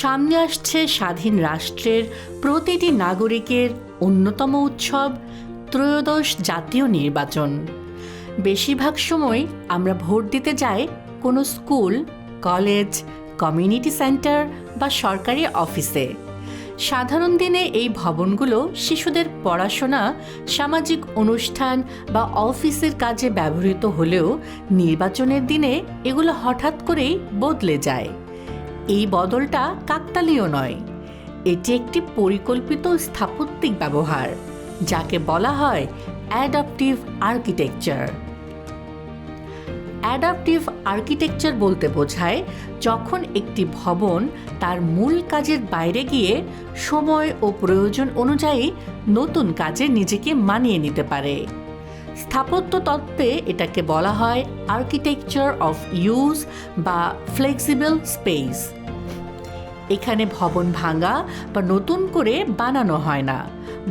সামনে আসছে স্বাধীন রাষ্ট্রের প্রতিটি নাগরিকের অন্যতম উৎসব, ত্রয়োদশ জাতীয় নির্বাচন। বেশিরভাগ সময় আমরা ভোট দিতে যাই কোনো স্কুল, কলেজ, কমিউনিটি সেন্টার বা সরকারি অফিসে। সাধারণ দিনে এই ভবনগুলো শিশুদের পড়াশোনা, সামাজিক অনুষ্ঠান বা অফিসের কাজে ব্যবহৃত হলেও নির্বাচনের দিনে এগুলো হঠাৎ করেই বদলে যায়। এই বদলটা কাকতালীয় নয়। এটি একটি পরিকল্পিত স্থাপত্যিক ব্যবহার, যাকে বলা হয় অ্যাডাপটিভ আর্কিটেকচার। অ্যাডাপটিভ আর্কিটেকচার বলতে বোঝায় যখন একটি ভবন তার মূল কাজের বাইরে গিয়ে সময় ও প্রয়োজন অনুযায়ী নতুন কাজে নিজেকে মানিয়ে নিতে পারে। স্থাপত্য তত্ত্বে এটাকে বলা হয় আর্কিটেকচার অফ ইউজ বা ফ্লেক্সিবল স্পেস। এখানে ভবন ভাঙা বা নতুন করে বানানো হয় না,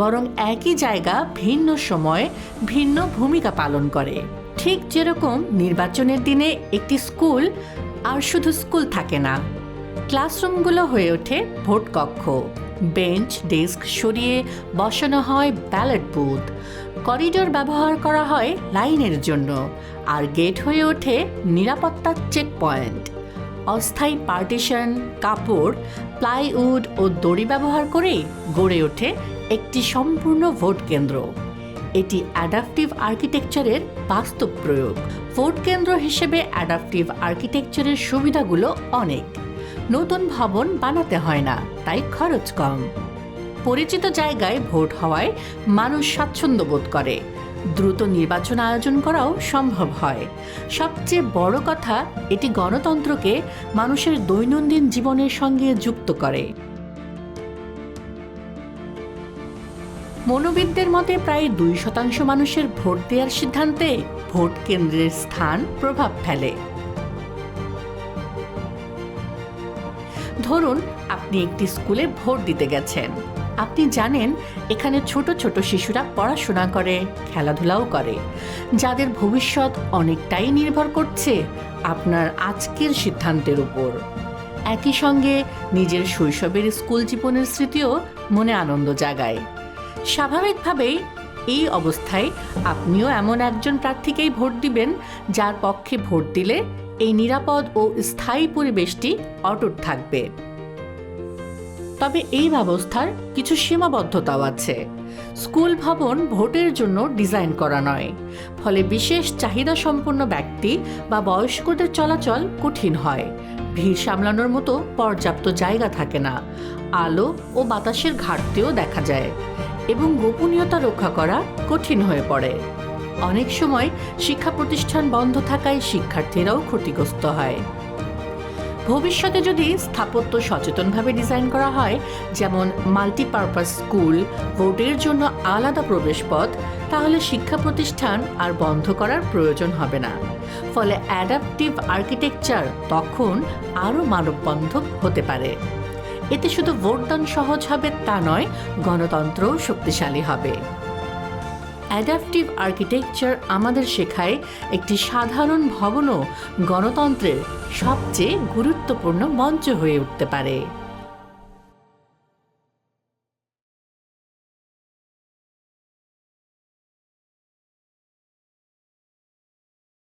বরং একই জায়গা ভিন্ন সময় ভিন্ন ভূমিকা পালন করে। ঠিক যেরকম নির্বাচনের দিনে একটি স্কুল আর শুধু স্কুল থাকে না, ক্লাসরুমগুলো হয়ে ওঠে ভোট কক্ষ, বেঞ্চ, ডেস্ক সরিয়ে বসানো হয় ব্যালট বুথ। করিডোর ব্যবহার করা হয় লাইনের জন্য, আর গেট হয়ে ওঠে নিরাপত্তার চেক পয়েন্ট অস্থায়ী পার্টিশন, কাপড়, প্লাইউড ও দড়ি ব্যবহার করে গড়ে ওঠে একটি সম্পূর্ণ ভোট কেন্দ্র। এটি অ্যাডাপটিভ আর্কিটেকচারের বাস্তব প্রয়োগ। ভোট কেন্দ্র হিসেবে অ্যাডাপটিভ আর্কিটেকচারের সুবিধাগুলো অনেক। নতুন ভবন বানাতে হয় না, তাই খরচ কম। পরিচিত জায়গায় ভোট হওয়ায় মানুষ স্বাচ্ছন্দ্য বোধ করে। দ্রুত নির্বাচন আয়োজন করাও সম্ভব হয়। সবচেয়ে বড় কথা, এটি গণতন্ত্রকে মানুষের দৈনন্দিন জীবনের সঙ্গে যুক্ত করে। মনোবিদদের মতে প্রায় দুই শতাংশ মানুষের ভোট দেওয়ার সিদ্ধান্তে ভোট কেন্দ্রের স্থান প্রভাব ফেলে। ধরুন, আপনি একটি স্কুলে ভোট দিতে গেছেন। আপনি জানেন, এখানে ছোট ছোট শিশুরা পড়াশোনা করে, খেলাধুলাও করে। যাদের ভবিষ্যৎ অনেকটাই নির্ভর করছে আপনার আজকের সিদ্ধান্তের উপর। একই সঙ্গে নিজের শৈশবের স্কুল জীবনের স্মৃতিও মনে আনন্দ জাগায়। স্বাভাবিকভাবেই এই অবস্থায় আপনিও এমন একজন প্রার্থীকেই ভোট দিবেন, যার পক্ষে ভোট দিলে এই নিরাপদ ও স্থায়ী পরিবেশটি অটুট থাকবে। তবে এই ব্যবস্থার কিছু সীমাবদ্ধতাও আছে। স্কুল ভবন ভোটের জন্য ডিজাইন করা নয়। ফলে বিশেষ চাহিদা সম্পন্ন ব্যক্তি বা বয়স্কদের চলাচল কঠিন হয়। ভিড় সামলানোর মতো পর্যাপ্ত জায়গা থাকে না। আলো ও বাতাসের ঘাটতিও দেখা যায় এবং গোপনীয়তা রক্ষা করা কঠিন হয়ে পড়ে। অনেক সময় শিক্ষা প্রতিষ্ঠান বন্ধ থাকায় শিক্ষার্থীরাও ক্ষতিগ্রস্ত হয়। ভবিষ্যতে যদি স্থাপত্য সচেতনভাবে ডিজাইন করা হয়, যেমন মাল্টিপারপাস স্কুল, ভোটের জন্য আলাদা প্রবেশপথ, তাহলে শিক্ষা প্রতিষ্ঠান আর বন্ধ করার প্রয়োজন হবে না। ফলে অ্যাডাপটিভ আর্কিটেকচার তখন আরও মানববন্ধব হতে পারে। এতে শুধু ভোটদান সহজ হবে তা নয়, গণতন্ত্রও শক্তিশালী হবে। অ্যাডাপটিভ আর্কিটেকচার আমাদের শেখায় একটি সাধারণ ভবনও গণতন্ত্রের সবচেয়ে গুরুত্বপূর্ণ মঞ্চ হয়ে উঠতে পারে।